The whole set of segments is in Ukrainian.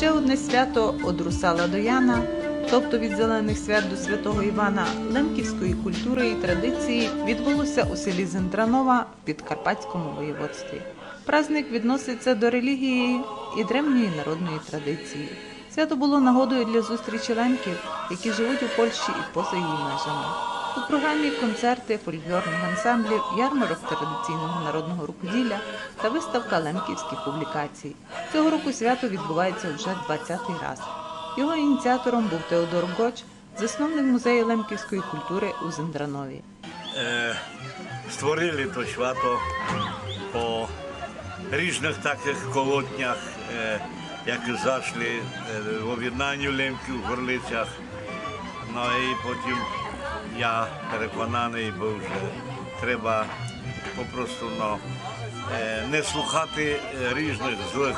Ще одне свято од Русала до Яна, тобто від зелених свят до святого Івана, лемківської культури і традиції відбулося у селі Зендранова в Підкарпатському воєводстві. Праздник відноситься до релігії і древньої народної традиції. Свято було нагодою для зустрічі лемків, які живуть у Польщі і поза її межами. У програмі концерти фольклорних ансамблів, ярмарок традиційного народного рукоділля та виставка лемківських публікацій. Цього року свято відбувається вже 20-й раз. Його ініціатором був Теодор Гоч, засновник музею лемківської культури у Зендранові. Е, створили то свято по різних таких колотнях, е, які зайшли е, в об'єднанню лемків в Горлицях. Ну і потім я переконаний був, що треба попросту ну, не слухати різних злих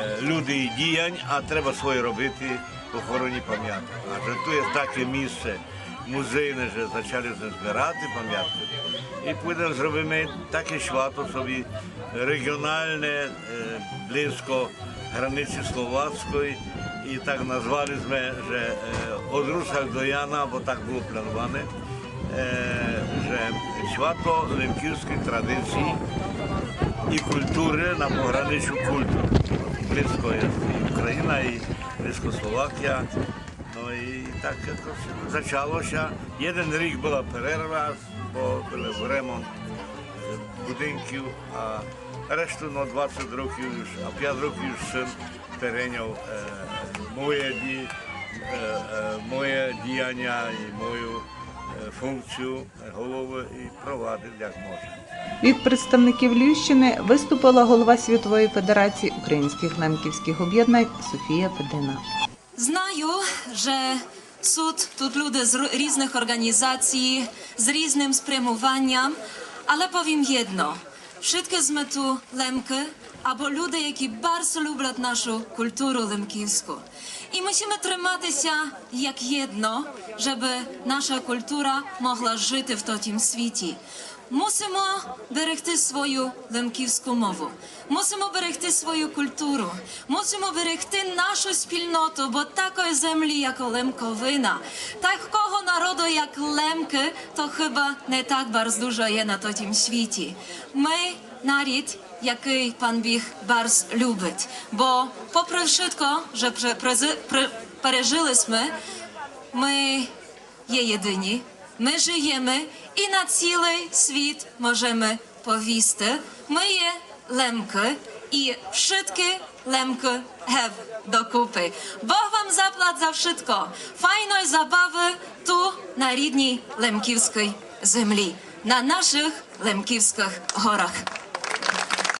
е, людей і діянь, а треба своє робити в охороні пам'яток. Адже тут є таке місце музейне, що почали збирати пам'ятки. І будемо зробимо таке свято собі регіональне, е, близько границі Словацької. Так назвали ми, що е, od Rusach do Jana, bo tak było planowane, e, że światło lękівської традиції і культури на пограничу культур. Близько є і Україна, і близько Словакія. Ну і так якось почалося. Один рік була перерва, бо був ремонт е, будинків, а решту на 20 років, а 5 років син перейняв е, моє, ді, е, е, моє діяння і мою е, функцію голови і провадив як може. Від представників Львівщини виступила голова Світової Федерації українських лемківських об'єднань Софія Федина. Знаю, że суд тут люди з різних організацій, з різним спрямуванням, але повім jedno. Wszystkie з tu лемки, або люди, які bardzo люблять нашу культуру лемківську. І musimy триматися як єдно, щоб наша культура могла жити в тотім світі. Мусимо берегти свою лемківську мову, мусимо берегти свою культуру, мусимо берегти нашу спільноту, бо такої землі, як Лемковина, такого народу, як Лемки, то хіба не так bardzo dużo є на тотім світі. Ми нарід, який пан Біг bardzo любить, бо попри preze- pre- пережились ми, ми є єдині, ми живемо і на цілий світ можемо повісти. Ми є лемки і wszystkie лемки гев докупи. Бог вам заплат за wszystko. Файної забави ту на рідній лемківській землі, на наших лемківських горах.